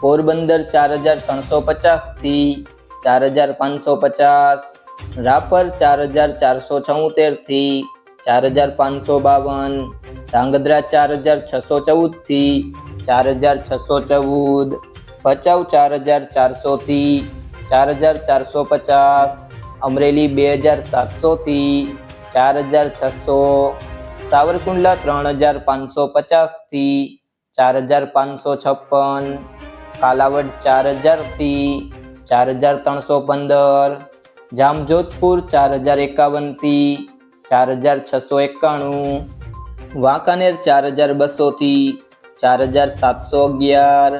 પોરબંદર ચાર હજાર ત્રણસો પચાસથી ચાર હજાર પાંચસો પચાસ રાપર ચાર હજાર ચારસો છોતેરથી ચાર હજાર પાંચસો બાવન ધાંગધ્રા ચાર હજાર છસો ચૌદથી ચાર હજાર છસો ચૌદ ભચાઉ ચાર હજાર ચારસોથી ચાર હજાર ચારસો પચાસ અમરેલી બે હજાર સાતસોથી ચાર હજાર છસો સાવરકુંડલા ત્રણ હજાર પાંચસો પચાસથી ચાર હજાર પાંચસો છપ્પન કાલાવડ ચાર હજારથી ચાર હજાર ત્રણસો પંદર જામજોધપુર ચાર હજાર એકાવનથી ચાર હજાર છસો એકાણું વાંકાનેર ચાર હજાર બસોથી ચાર હજાર સાતસો અગિયાર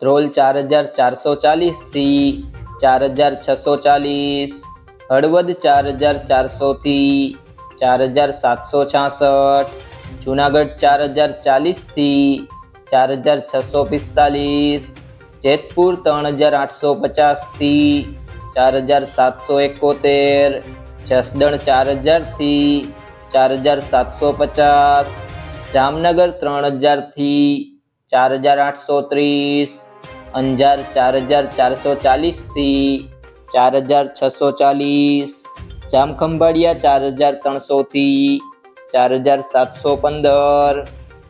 ધ્રોલ ચાર હજાર ચારસો ચાલીસથી ચાર હજાર છસો ચાલીસ હળવદ ચાર હજાર ચારસોથી ચાર હજાર સાતસો છાસઠ જુનાગઢ ચાર હજાર ચાલીસથી ચાર હજાર છસો પિસ્તાલીસ જેતપુર ત્રણ હજાર આઠસો પચાસથી ચાર હજાર સાતસો એકોતેર, જસદણ ચાર હજારથી ચાર હજાર સાતસો પચાસ, જામનગર ત્રણ હજારથી ચાર હજાર આઠસો ત્રીસ, અંજાર ચાર હજાર ચારસો ચાલીસથી ચાર હજાર છસો ચાલીસ, જામખંભાળિયા ચાર હજાર ત્રણસોથી ચાર હજાર સાતસો પંદર,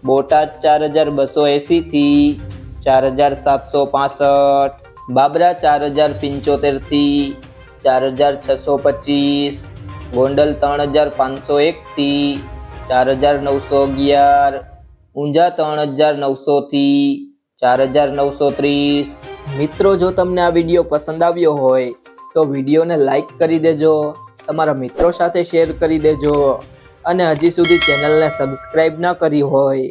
બોટાદ ચાર હજાર બસો એંસીથી ચાર હજાર સાતસો પાસઠ, બાબરા ચાર હજાર પંચોતેરથી ચાર હજાર છસો પચીસ, ગોંડલ ત્રણ હજાર પાંચસો એકથી ચાર હજાર નવસો અગિયાર, ઊંઝા ત્રણ હજાર નવસોથી ચાર હજાર નવસો ત્રીસ. મિત્રો, જો તમને આ વીડિયો પસંદ આવ્યો હોય, તો વિડીયોને લાઈક કરી દેજો, તમારા મિત્રો સાથે શેર કરી દેજો, અને હજી સુધી ચેનલને સબસ્ક્રાઈબ ના કરી હોય